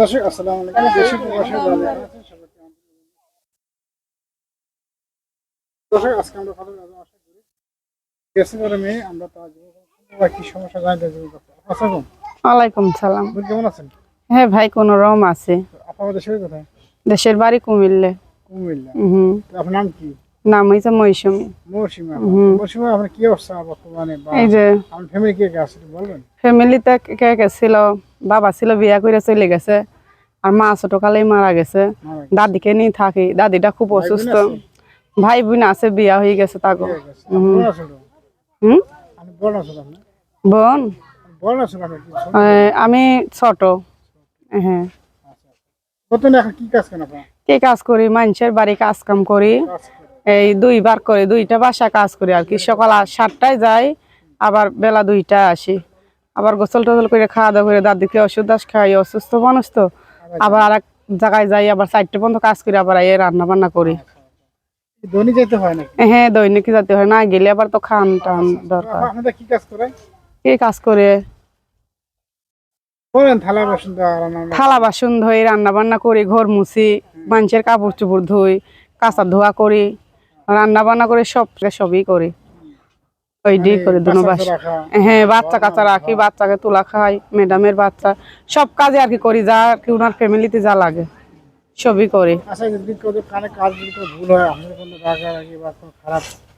দর্শক আসসালামু আলাইকুম। দেশে প্রবাসে যারা আছেন সবাইকে দর্শক আজকে আমরা কথা বলব আশা করি গেছে করে মেয়ে আমরা তার জীবন কি সমস্যা জানতে চাই আসসালাম ওয়ালাইকুম সালাম। কেমন আছেন? হ্যাঁ ভাই কোন রকম আছে। আপনার দেশের কোথায়? দেশের বাড়ি কুমিল্লে। কুমিল্লা। হুম। আপনার নাম কি? নাম হয়েছে মৌসুমি। মৌসুমা। মৌসুমা আপনার কি অবস্থা বর্তমানে এই যে আমার ফ্যামিলি কে কে আছে বলবেন ফ্যামিলিতে কে কে ছিল বাবা ছিল বিয়া করে চলে গেছে আর মা ছোটকালেই মারা গেছে। দাদিকে নিয়ে থাকি দাদিটা খুব অসুস্থ। ভাই বোন আছে বিয়া হয়ে গেছে তাকে বোন ছোট? আমি ছোট। হ্যাঁ। কি কাজ করি? মানুষের বাড়ি কাজ কাম করি এই দুইবার করে দুইটা বাসা কাজ করি আর কি। সকাল সাতটায় যাই আবার বেলা দুইটায় আসি। আবার গোসল টোসল করে খাওয়া দাওয়া করে দাদিকে ওষুধ দাস খাই অসুস্থ মানুষ তো। আবার আর এক জায়গায় যাই আবার চারটে পর্যন্ত কাজ করি আবার এই রান্না বান্না করি যেতে হয় নাকি? হ্যাঁ দৈনিক যাতে হয়। না গেলে আবার তো খান টান দরকার। আপনাদের কি কাজ করে কি কাজ করে। থালা বাসন ধুই রান্না বান্না? করি ঘর মুছি মানুষের কাপড় চোপড় ধুই কাঁচা ধোয়া করি। রান্না বান্না করে সব সবই করি। ওই দিয়ে করি দুনো বাস হ্যাঁ বাচ্চা কাচ্চা রাখি বাচ্চাকে তোলা খাই ম্যাডামের বাচ্চা। সব কাজে আর কি করি যা আর কি ওনার ফ্যামিলিতে যা লাগে সবই করি। আচ্ছা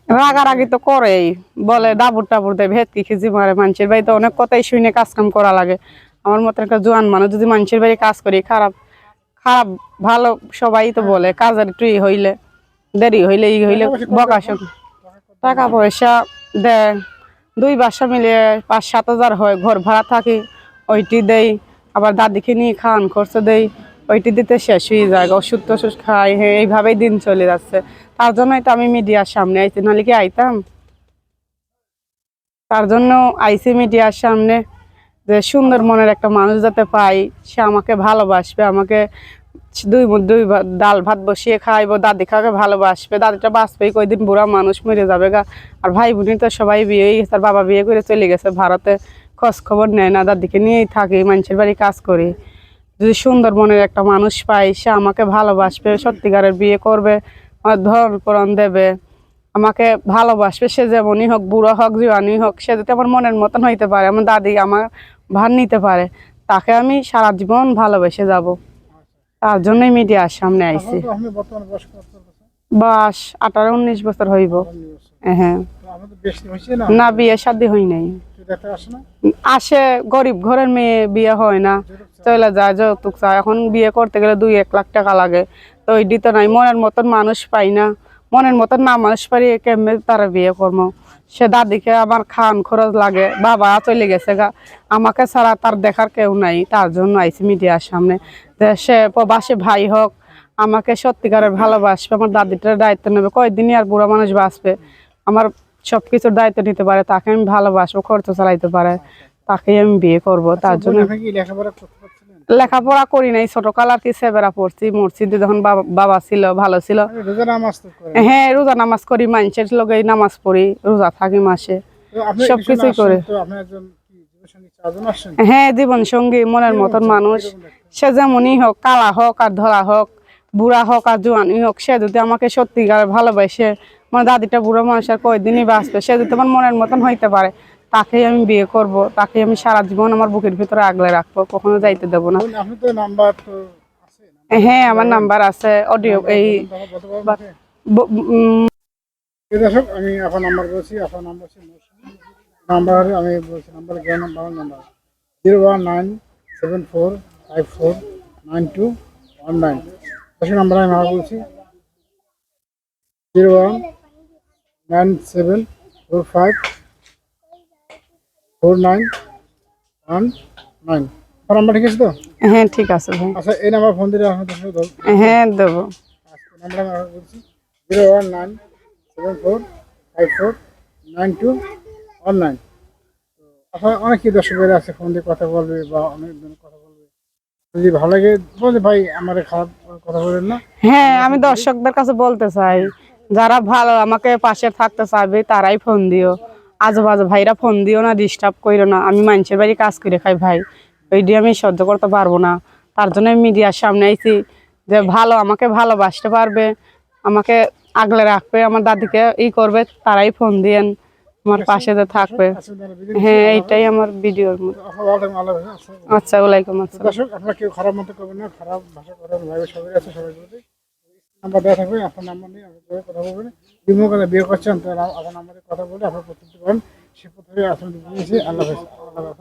হয় রাগারাগি তো করেই বলে ডাবুর টাবুর দেয় ভেতকি খিজি মারে মানুষের বাড়িতে অনেক কথাই শুনে কাজ কাম করা লাগে। আমার মতো একটা জোয়ান মানুষ যদি মানুষের বাড়ি কাজ করি খারাপ খারাপ ভালো সবাই তো বলে কাজের একটু হইলে। দেরি হইলে ই হইলে বকা টাকা পয়সা দেয় দুই বাসা মিলিয়ে পাঁচ সাত হাজার হয় ঘর ভাড়া থাকি ওইটি দেই আবার দাদিকে নিয়ে খাওয়ান খরচ দেই ওইটি দিতে শেষ হয়ে যায় ওষুধ টষুধ খাই হ্যাঁ এইভাবেই দিন চলে যাচ্ছে। তার জন্যই তো আমি মিডিয়ার সামনে আইছি নাহলে কি আইতাম? তার জন্য আইসি মিডিয়ার সামনে যে সুন্দর মনের একটা মানুষ যাতে পাই সে আমাকে ভালোবাসবে আমাকে দুই দুই ডাল ভাত বসিয়ে খাইবো, দাদি খাকে ভালোবাসবে? দাদিটা বাঁচবেই কয়দিন, বুড়া মানুষ মরে যাবে গা। আর ভাই বোনই তো সবাই বিয়ে গেছে বাবা বিয়ে করে চলে গেছে ভারতে। খোঁজ খবর নেয় না, দাদিকে নিয়েই থাকি মানুষের বাড়ি কাজ করি। যদি সুন্দর মনের একটা মানুষ পাই, সে আমাকে ভালোবাসবে, সত্যিকারের বিয়ে করবে, আমার ধরন করণ দেবে। আমাকে ভালোবাসবে, সে যেমনই হোক, বুড়ো হোক জোয়ানি হোক, সে যদি আমার মনের মতন হইতে পারে, আমার দাদি আমার ভার নিতে পারে, তাকে আমি সারা জীবন ভালোবেসে যাব। তার জন্যই মিডিয়ার সামনে আইছি। বয়স বাস আঠারো উনিশ বছর হইব। হ্যাঁ হয়েছে না? বিয়ে শাদি হই নাই। আসে গরিব ঘরের মেয়ে বিয়ে হয় না। চলে যায় যৌতুক চায়। এখন বিয়ে করতে গেলে দুই এক লাখ টাকা লাগে। তো ওই দিতে নাই। মনের মতন মানুষ পাই না। মনের মতন না মানুষ পারি কেমনে তারা বিয়ে করব সে দাদিকে আমার খান খরচ লাগে। বাবা চলে গেছে গা। আমাকে ছাড়া তার দেখার কেউ নাই। তার জন্য আইসি মিডিয়ার সামনে। সে প্রবাসী ভাই হোক আমাকে সত্যিকারের ভালোবাসবে আমার দাদিটার দায়িত্ব নেবে কয়দিনই আর বুড়া মানুষ বাঁচবে? আমার সব কিছুর দায়িত্ব নিতে পারে তাকে আমি ভালোবাসবো খরচ চালাইতে পারে তাকেই আমি বিয়ে করব তার জন্য লেখাপড়া করি নাই ছোটকাল আর কি সেবেরা পড়ছি মসজিদে যখন বাবা- ছিল ভালো ছিল। হ্যাঁ রোজা নামাজ করি মানুষের লগে নামাজ পড়ি রোজা থাকি মাসে। তো আপনি সব কিছুই করে। হ্যাঁ জীবন সঙ্গী মনের মতন মানুষ। সে যেমনই হোক কালা হোক আর ধরা হোক বুড়া হোক আর জোয়ানি হোক সে যদি আমাকে সত্যিকার ভালোবাসে আমার দাদিটা বুড়ো মানুষ আর কয়দিনই বাঁচবে সে যদি আমার মনের মতন হইতে পারে তাকেই আমি বিয়ে করব তাকে আমি সারা জীবন আমার বুকের ভিতরে আগলে রাখব কখনো যাইতে দেবো না। হ্যাঁ আমার নাম্বার আছে অডিও এই দর্শক আমি আপনার নাম্বার বলছি আপনার নাম্বার নাম্বার আমি বলছি number number. Zero one nine seven four five four nine two one nine দর্শক নাম্বার আমি আবার বলছি। Zero one nine seven four five four nine one nine আমার নাম্বার ঠিক আছে তো? হ্যাঁ ঠিক আছে ভাই। আচ্ছা এই নাম্বার ফোন দিলে আপনার দর্শক হ্যাঁ দেবো। আজকে নাম্বার আমি আবার বলছি। Zero one nine seven four five four nine two one nine আপনার অনেকই দর্শকের আছে ফোন দিয়ে কথা বলবে বা অনেকজন কথা বলবে। ভালো লাগে বলছে ভাই খারাপ কথা বলেন না। হ্যাঁ আমি দর্শকদের কাছে বলতে চাই, যারা ভালো আমাকে পাশে থাকতে চাইবে, তারাই ফোন দিও। আজেবাজে ভাইরা ফোন দিও না ডিস্টার্ব কইরো না। আমি মানুষের বাড়ি কাজ করে খাই, ভাই। ওই দিয়ে আমি সহ্য করতে পারব না। তার জন্য মিডিয়ার সামনে আইছি যে ভালো, আমাকে ভালোবাসতে পারবে, আমাকে আগলে রাখবে, আমার দাদিকে ই করবে, তারাই ফোন দিয়েন। আমার পাশে যে থাকবে। বিদায় নিচ্ছি। হ্যাঁ এইটাই আমার ভিডিওর। আচ্ছা ওয়ালাইকুম আসসালাম। দর্শক আপনারা কেউ খারাপ মতো করবেন না খারাপ ভাষা কথা ভাবে সবাই আছে সবাই বলতে নাম্বার দেওয়া থাকবে আপনার নাম্বার নিয়ে আপনার কথা বলবেন বিমো করে বিয়ে করছেন তো আপনার নাম্বারে কথা বলে আপনার প্রস্তুতি করেন। সে প্রথমে আসলে দিয়েছি আল্লাহ আল্লাহ